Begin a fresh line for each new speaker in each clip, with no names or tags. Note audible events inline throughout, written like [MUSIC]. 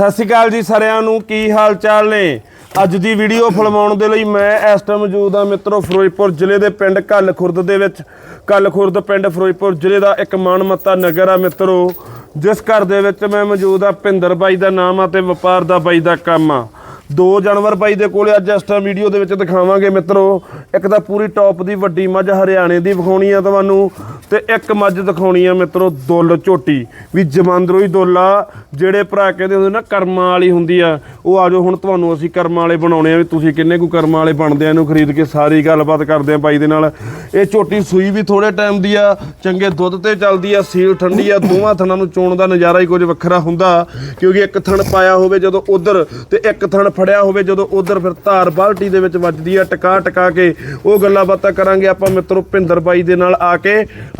ਸਤਿ ਸ਼੍ਰੀ ਅਕਾਲ ਜੀ ਸਾਰਿਆਂ ਨੂੰ, ਕੀ ਹਾਲ ਚਾਲ ਨੇ? ਅੱਜ ਦੀ ਵੀਡੀਓ ਫਿਲਮਾਉਣ ਦੇ ਲਈ ਮੈਂ ਇਸ ਟਾਈਮ ਮੌਜੂਦ ਹਾਂ ਮਿੱਤਰੋ ਫਿਰੋਜ਼ਪੁਰ ਜ਼ਿਲ੍ਹੇ ਦੇ ਪਿੰਡ ਕੱਲ ਖੁਰਦ ਦੇ ਵਿੱਚ। ਕੱਲ ਖੁਰਦ ਪਿੰਡ ਫਿਰੋਜ਼ਪੁਰ ਜ਼ਿਲ੍ਹੇ ਦਾ ਇੱਕ ਮਾਨਮੱਤਾ ਨਗਰ ਆ ਮਿੱਤਰੋ, ਜਿਸ ਘਰ ਦੇ ਵਿੱਚ ਮੈਂ ਮੌਜੂਦ ਆ ਭਿੰਦਰ ਬਾਈ ਦਾ ਨਾਮ ਆ ਤੇ ਵਪਾਰ ਦਾ ਬਾਈ ਦਾ ਕੰਮ ਆ। ਦੋ ਜਾਨਵਰ ਬਾਈ ਦੇ ਕੋਲੇ ਅੱਜ ਇਸ ਟਾਈਮ ਵੀਡੀਓ ਦੇ ਵਿੱਚ ਦਿਖਾਵਾਂਗੇ ਮਿੱਤਰੋ। ਇੱਕ ਤਾਂ ਪੂਰੀ ਟੌਪ ਦੀ, ਵੱਡੀ ਮੱਝ ਹਰਿਆਣੇ ਦੀ ਵਿਖਾਉਣੀ ਆ ਤੁਹਾਨੂੰ ਤੇ ਇੱਕ ਮੱਝ ਦਿਖਾਉਣੀ ਆ ਮਿੱਤਰੋ ਦੁੱਲ ਝੋਟੀ। ਵੀ ਜਮਾਂਦਰੋਈ ਹੀ ਦੁੱਲ ਆ, ਜਿਹੜੇ ਭਰਾ ਕਹਿੰਦੇ ਹੁੰਦੇ ਨਾ ਕਰਮਾਂ ਵਾਲੀ ਹੁੰਦੀ ਆ, ਉਹ ਆਜੋ ਹੁਣ ਤੁਹਾਨੂੰ ਅਸੀਂ ਕਰਮਾਂ ਵਾਲੇ ਬਣਾਉਣੇ ਆ ਵੀ ਤੁਸੀਂ ਕਿੰਨੇ ਕੁ ਕਰਮਾਂ ਵਾਲੇ ਬਣਦੇ ਆ, ਇਹਨੂੰ ਖਰੀਦ ਕੇ ਸਾਰੀ ਗੱਲਬਾਤ ਕਰਦੇ ਆ ਬਾਈ ਦੇ ਨਾਲ। ਇਹ ਝੋਟੀ ਸੂਈ ਵੀ ਥੋੜੇ ਟਾਈਮ ਦੀ ਆ, ਚੰਗੇ ਦੁੱਧ ਤੇ ਚੱਲਦੀ ਆ, ਸੀਲ ਠੰਡੀ ਆ, ਦੋਵਾਂ ਥਣਾਂ ਨੂੰ ਚੋਣ ਦਾ ਨਜ਼ਾਰਾ ਹੀ ਕੁਝ ਵੱਖਰਾ ਹੁੰਦਾ, ਕਿਉਂਕਿ ਇੱਕ ਥਣ ਪਾਇਆ ਹੋਵੇ ਜਦੋਂ ਉਧਰ ਤੇ ਇੱਕ ਥਣ ਫੜਿਆ ਹੋਵੇ ਜਦੋਂ ਉਧਰ ਫਿਰ ਧਾਰ ਬਾਲਟੀ ਦੇ ਵਿੱਚ ਵੱਜਦੀ ਆ ਟਕਾ ਟਕਾ ਕੇ ਉਹ ਗੱਲਾਂ ਬਾਤਾਂ ਕਰਾਂਗੇ ਆਪਾਂ ਮਿੱਤਰੋ ਭਿੰਦਰ ਬਾਈ ਦੇ ਨਾਲ ਆ ਕੇ।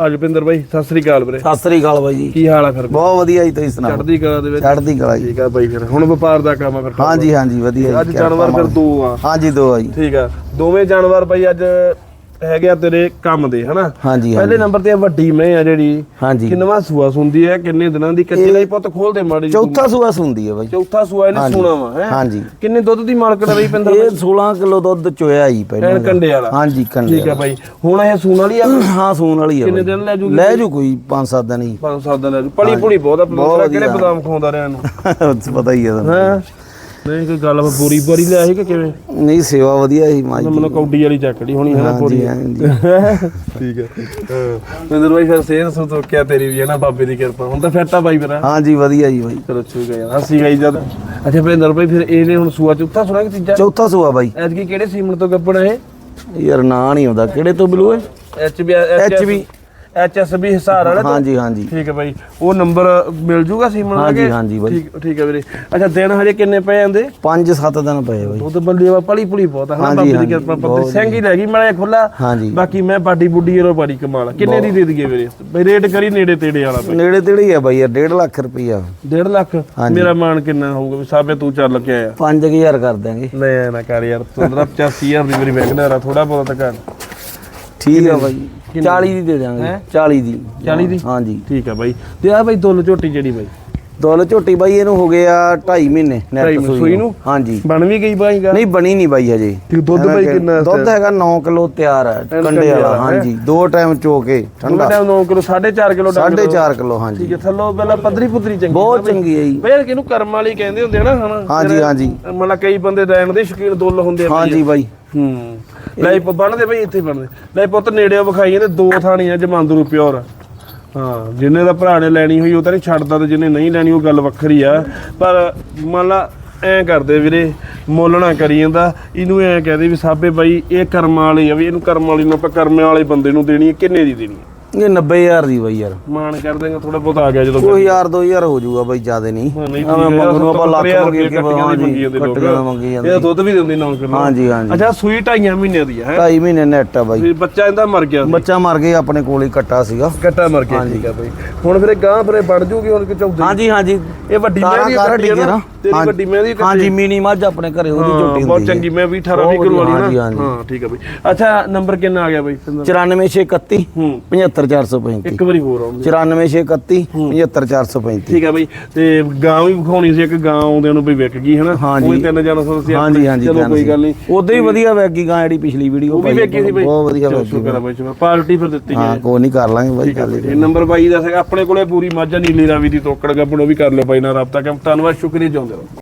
ਅੱਜ ਭਿੰਦਰ ਬਾਈ ਸਤਿ ਸ੍ਰੀ ਅਕਾਲ ਵੀਰੇ।
ਸਤਿ ਸ੍ਰੀ ਅਕਾਲ ਬਾਈ ਜੀ।
ਕੀ ਹਾਲ ਆ ਫਿਰ?
ਬਹੁਤ ਵਧੀਆ ਜੀ ਤੁਸੀਂ ਸੁਣਾਓ?
ਚੜ੍ਹਦੀ ਕਲਾ ਦੇ ਵਿੱਚ।
ਚੜ੍ਹਦੀ ਕਲਾ ਜੀ।
ਠੀਕ ਆ ਬਾਈ ਫਿਰ ਹੁਣ ਵਪਾਰ ਦਾ ਕੰਮ ਆ ਫਿਰ
ਹਾਂਜੀ ਹਾਂਜੀ ਵਧੀਆ
ਅੱਜ ਜਾਨਵਰ ਫਿਰ ਦੋ ਆ।
ਹਾਂਜੀ ਦੋ ਆ ਜੀ।
ਠੀਕ ਆ ਦੋਵੇਂ ਜਾਨਵਰ ਬਾਈ ਅੱਜ ਹੈਗੇ ਆ ਤੇਰੇ ਕੰਮ ਦੇ ਹਨਾ?
ਹਾਂਜੀ
ਪਹਿਲੇ ਨੰਬਰ ਤੇ ਆ ਵੱਡੀ ਮੈਂ ਆ ਜਿਹੜੀ।
ਹਾਂਜੀ।
ਕਿੰਨਵਾ ਸੂਆ ਸੁੰਦੀ ਹੈ ਕਿੰਨੇ ਦਿਨਾਂ ਦੀ? ਕੱਚੇ ਲਈ ਪੁੱਤ ਖੋਲਦੇ ਮਾੜੀ ਜਿਹੀ।
ਚੌਥਾ ਸੂਆ ਸੁੰਦੀ ਹੈ ਬਾਈ।
ਚੌਥਾ ਸੂਆ ਇਹਨੇ। ਸੂਣਾ ਵਾ ਹੈ?
ਹਾਂਜੀ।
ਕਿੰਨੇ ਦੁੱਧ ਦੀ ਮਾਲਕ ਦਾ ਬਈ ਪਿੰਦਰ
ਇਹ 16 ਕਿਲੋ ਦੁੱਧ ਚੋਇਆ ਜੀ ਪਹਿਲਾਂ
ਕੰਡੇ ਵਾਲਾ।
ਹਾਂਜੀ ਕੰਡੇ
ਠੀਕ ਆ ਬਾਈ। ਹੁਣ ਇਹ ਸੂਣ ਵਾਲੀ ਆ? [CLEARS THROAT]
ਹਾਂ ਸੂਣ ਵਾਲੀ ਹੈ
ਕਿੰਨੇ। ਦਿਨ ਲੈ ਜੂਗੀ?
ਲੈ ਜੂ ਕੋਈ 5-7 ਦਿਨ ਹੀ।
ਪੰਜ ਸੱਤ ਦਿਨ ਲੈ ਜੂ। ਪਲੀ ਪੁਲੀ ਬਹੁਤ ਆ ਕਿਹੜੇ। ਬਦਾਮ ਖਾਉਂਦਾ ਰਿਹਾ ਇਹਨੂੰ? [LAUGHS]
ਪਤਾ ਹੀ ਹੈ ਤੁਹਾਨੂੰ।
ਹੈ? ਨਹੀਂ ਕੋਈ ਗੱਲ ਬੋਰੀ ਬੋਰੀ ਲਿਆ ਸੀ ਕਿ ਕਿਵੇਂ?
ਨਹੀਂ ਸੇਵਾ ਵਧੀਆ ਸੀ ਮਾਈ
ਮੈਨੂੰ ਕੌਡੀ ਵਾਲੀ ਚੱਕੜੀ ਹੋਣੀ ਹੈ ਨਾ ਬੋਰੀ।
ਹਾਂਜੀ। ਹਾਂਜੀ
ਠੀਕ ਹੈ। ਹਾਂ। ਪਿੰਦਰ ਬਾਈ ਫਿਰ ਸੇਧ ਸੋ ਤੋਂ ਕਿਆ ਤੇਰੀ ਵੀ ਹੈ ਨਾ ਬਾਬੇ ਦੀ ਕਿਰਪਾ। ਹੁਣ ਤਾਂ ਫਿੱਟ ਆ ਬਾਈ ਮੇਰਾ
ਹਾਂਜੀ ਵਧੀਆ ਜੀ ਬਾਈ।
ਚਲੋ ਠੀਕ ਹੈ ਯਾਰ ਹੱਸੀ ਗਈ ਜਦ। ਅੱਛਾ ਭਿੰਦਰ ਬਾਈ ਫਿਰ ਇਹਨੇ ਹੁਣ ਸੂਆ ਚੌਥਾ ਸੁਣਾ ਕਿ ਤੀਜਾ?
ਚੌਥਾ ਸੂਆ ਬਾਈ।
ਐਤਕੀ ਕਿਹੜੇ ਸੀਮਨ ਤੋਂ ਗੱਪਣਾ ਇਹ
ਯਾਰ ਨਾਂ ਨਹੀਂ ਆਉਂਦਾ। ਕਿਹੜੇ ਤੋਂ ਬਲੂ ਹੈ?
H B H S B Hisar ਵਾਲੇ ਤੋਂ
ਹਾਂਜੀ ਹਾਂਜੀ।
ਠੀਕ ਹੈ ਬਾਈ। ਉਹ ਨੰਬਰ ਮਿਲ ਜੂਗਾ ਸੀਮਨ ਦਾ
ਹਾਂਜੀ? ਹਾਂਜੀ ਬਾਈ।
ਠੀਕ ਠੀਕ ਹੈ ਵੀਰੇ। ਅੱਛਾ ਦਿਨ ਹਜੇ ਕਿੰਨੇ ਪਏ ਜਾਂਦੇ
5-7 ਦਿਨ ਪਏ ਬਾਈ।
ਉਹ ਤਾਂ ਬੰਦੇ ਵਾ ਪਲੀ ਪੁਲੀ ਬਹੁਤ ਆ ਹਨਾ? ਬਾਬੇ ਦੀ ਕਿਰਪਾ
ਬਹੁਤ
ਸਿੰਘ ਹੀ ਲੈ ਗਈ ਮੈਂ ਖੁੱਲਾ
ਹਾਂਜੀ।
ਬਾਕੀ ਮੈਂ ਬਾਡੀ ਬੁੱਡੀ ਇਹਰੋ ਬਾੜੀ ਕਮਾਲ ਕਿੰਨੇ ਦੀ ਦੇ ਦਈਏ ਵੀਰੇ? ਬਈ ਰੇਟ ਕਰੀ ਨੇੜੇ ਤੇੜੇ ਵਾਲਾ ਬਈ।
ਨੇੜੇ ਤੇੜੇ ਹੀ ਆ ਬਾਈ ਯਾਰ 1.5 ਲੱਖ ਰੁਪਈਆ।
1.5 ਲੱਖ? ਮੇਰਾ ਮਾਨ ਕਿੰਨਾ ਹੋਊਗਾ ਵੀ ਸਾਬੇ ਤੂੰ ਚੱਲ ਕੇ ਆਇਆ।
5000 ਕਰ ਦਾਂਗੇ
ਲੈ ਨਾ ਕਰ ਯਾਰ ਤੂੰ ਤਾਂ 85000 ਦੀ ਮੇਰੀ ਵੇਖਣਾ ਥੋੜਾ ਬਹੁਤਾ ਤਾਂ ਕਰ।
ਠੀਕ ਆ ਬਾਈ। 40 ਦੀ? ਦੇ ਦਾਂਗੇ 40 ਦੀ।
40 ਦੀ?
ਹਾਂਜੀ।
ਠੀਕ ਆ ਬਾਈ। ਤੇ ਆ ਬਾਈ ਦੁੱਲ ਝੋਟੀ ਜਿਹੜੀ ਬਾਈ?
ਦੁੱਲ ਝੋਟੀ ਬਾਈ ਇਹਨੂੰ ਹੋ ਗਿਆ 2.5 ਮਹੀਨੇ ਨੈਟ
ਸੂਈ ਨੂੰ?
ਹਾਂਜੀ।
ਬਣ ਵੀ ਗਈ ਬਾਈ ਗਾ
ਨਹੀਂ ਬਣੀ ਨਹੀਂ ਬਾਈ ਹਜੇ।
ਤੇ ਦੁੱਧ ਬਾਈ ਕਿੰਨਾ
ਦੁੱਧ ਹੈਗਾ 9 ਕਿਲੋ ਤਿਆਰ ਹੈ
ਕੰਡੇ ਵਾਲਾ,
ਹਾਂਜੀ ਦੋ ਟਾਈਮ ਚੋ ਕੇ ਠੰਡਾ।
ਟਾਈਮ 9 ਕਿਲੋ 4.5 ਕਿਲੋ ਡੰਗ
4.5 ਕਿਲੋ ਹਾਂਜੀ।
ਠੀਕ ਹੈ ਥੱਲੋਂ ਪਹਿਲਾਂ ਪੱਧਰੀ ਪੁੱਤਰੀ ਚੰਗੀ
ਬਹੁਤ ਚੰਗੀ ਹੈ ਜੀ।
ਬਈ ਕਿਹਨੂੰ ਕਰਮ ਵਾਲੀ ਕਹਿੰਦੇ ਹੁੰਦੇ ਆ ਨਾ ਹਨਾ?
ਹਾਂਜੀ ਹਾਂਜੀ।
ਮਤਲਬ ਕਈ ਬੰਦੇ ਰਹਿਣ ਦੇ ਸ਼ੌਕੀਨ ਦੁੱਲ ਹੁੰਦੇ ਆ।
ਹਾਂਜੀ ਬਾਈ।
ਹੂੰ। ਲੈ ਪ, ਬਣਦੇ ਬਈ, ਇੱਥੇ ਬਣਦੇ। ਲੈ ਪੁੱਤ ਨੇੜੇ ਵਿਖਾਈ ਇਹਦੇ ਦੋ ਥਾਣੀਆਂ, ਜਮਾਂਦਰੂ ਪਿਓਰ। ਹਾਂ, ਜਿੰਨੇ ਦਾ ਭਰਾ ਨੇ ਲੈਣੀ ਹੋਈ, ਉਹ ਤਾਂ ਨਹੀਂ ਛੱਡਦਾ ਤੇ ਜਿਹਨੇ ਨਹੀਂ ਲੈਣੀ, ਉਹ ਗੱਲ ਵੱਖਰੀ ਆ। ਪਰ ਮੰਨ ਲਾ, ਐਂ ਕਰਦੇ ਵੀਰੇ, ਮੁੱਲ ਨਾ ਕਰੀ ਜਾਂਦਾ। ਇਹਨੂੰ ਐਂ ਕਹਦੇ ਵੀ, ਸਾਬੇ ਬਾਈ, ਇਹ ਕਰਮਾਂ ਵਾਲੀ ਆ ਵੀ, ਇਹਨੂੰ ਕਰਮ ਵਾਲੀ ਨੂੰ ਆਪਾਂ ਕਰਮੇ ਵਾਲੇ ਬੰਦੇ ਨੂੰ ਦੇਣੀ ਹੈ, ਕਿੰਨੇ ਦੀ ਦੇਣੀ ਹੈ?
ਇਹ 90000 ਦੀ ਬਾਈ ਯਾਰ।
ਮਾਨ ਕਰ ਦੇਗਾ ਥੋੜਾ ਬਹੁਤ ਆ ਗਿਆ ਜਦੋਂ
ਕੋਈ ਹਜ਼ਾਰ 2000 ਹੋ ਜਾਊਗਾ ਬਾਈ ਜ਼ਿਆਦਾ ਨਹੀਂ।
ਹਾਂ, ਨਹੀਂ
ਐਵੇਂ
ਠੀਕ ਹੈ,
ਮੰਗਣੋਂ ਆਪਾਂ ਲੱਖ
ਸੱਤਰ
ਮੰਗੀ
ਹਜ਼ਾਰ
ਕਿ
ਕੱਟੀਆਂ ਦੀ ਮੰਗੀ
ਹਾਂਜੀ
ਜਾਂਦੇ ਲੋਕ।
ਕੱਟੀਆਂ ਮੰਗੀ ਜਾਂਦੇ
ਇਹ ਦੁੱਧ ਵੀ ਦਿੰਦੀ 9 ਕਿਲੋ
ਹਾਂਜੀ ਹਾਂਜੀ।
ਅੱਛਾ ਸੂਈ ਢਾਈਆਂ ਦੀ ਹੈ
2.5 ਮਹੀਨੇ ਨੈਟ ਆ ਬਾਈ।
ਵੀ ਬੱਚਾ ਇਹਦਾ ਮਰ ਗਿਆ ਸੀ।
ਬੱਚਾ ਮਰ ਗਿਆ ਆਪਣੇ ਕੋਲ ਹੀ ਕੱਟਾ ਸੀਗਾ।
ਕੱਟਾ ਮਰ ਗਿਆ ਠੀਕ ਆ ਬਈ। ਹੁਣ ਫਿਰ ਗਾਂ ਫਿਰ ਬਣ ਜੂਗੀ ਹੁਣ ਕਿ
ਹਾਂਜੀ ਹਾਂਜੀ।
ਇਹ ਵੱਡੀ ਮੈਂ ਦੀ ਕੱਟੀ
ਕਰ
ਨਾ ਤੇਰੀ। ਵੱਡੀ ਮੈਂ ਦੀ
ਹਾਂਜੀ ਮਿਨੀ ਮੱਝ ਆਪਣੇ ਘਰੇ ਉਹਦੀ ਝੋਟੀ
ਬਹੁਤ ਚੰਗੀ ਮੈਂ ਵੀ 18
ਬਹੁਤ
20 ਕਿਲੋ ਵਾਲੀ
ਹਾਂਜੀ,
ਨਾ। ਹਾਂ ਠੀਕ ਆ ਬਈ। ਅੱਛਾ ਨੰਬਰ ਕਿੰਨਾ ਆ ਗਿਆ ਬਈ?
94631
ਹੂੰ।
75435
ਇੱਕ ਵਾਰੀ ਹੋਰ ਆਉਂਦੇ।
94631 75435
ਠੀਕ ਆ ਬਈ ਤੇ ਗਾਂ ਵੀ ਵਿਖਾਉਣੀ ਸੀ ਇੱਕ ਗਾਂ ਆਉਂਦਿਆਂ ਨੂੰ ਬਈ ਵਿਕ ਗਈ ਹਨਾ?
ਹਾਂਜੀ।
ਉਹੀ ਤਿੰਨ ਜਣ ਸੋ ਸੀ
ਹਾਂਜੀ ਹਾਂਜੀ
ਚਲੋ ਕੋਈ ਗੱਲ ਨਹੀਂ।
ਉਦੋਂ ਹੀ ਵਧੀਆ ਵੈਗੀ ਗਾਂ ਜਿਹੜੀ ਪਿਛਲੀ ਵੀਡੀਓ
ਉਹ ਵੀ ਵੇਖੀ ਸੀ ਬਈ।
ਬਹੁਤ ਵਧੀਆ
ਚਲੋ
ਵੈਗੀ
ਸ਼ੁਕਰ ਆ ਬਈ ਚਲੋ ਪਾਰਟੀ ਫਿਰ ਦਿੱਤੀ
ਹਾਂ ਕੋਈ ਨਹੀਂ ਕਰ ਲਾਂਗੇ ਬਾਈ ਗੱਲ
ਇਹ ਨੰਬਰ ਬਾਈ ਦਾ ਸੀਗਾ ਆਪਣੇ ਕੋਲੇ ਪੂਰੀ ਮਾਝਾ ਨੀਲੀ ਰਾਵੀ ਦੀ ਤੋਕੜ ਗੱਬਣ ਉਹ ਵੀ ਕਰ ਲਿਓ ਬਾਈ ਨਾਲ ਰਾਬਤਾ। ਕਰ ਧੰਨਵਾਦ ਸ਼ੁਕਰੀਆ ਚਾਹੁੰਦੇ ਰਹੋ।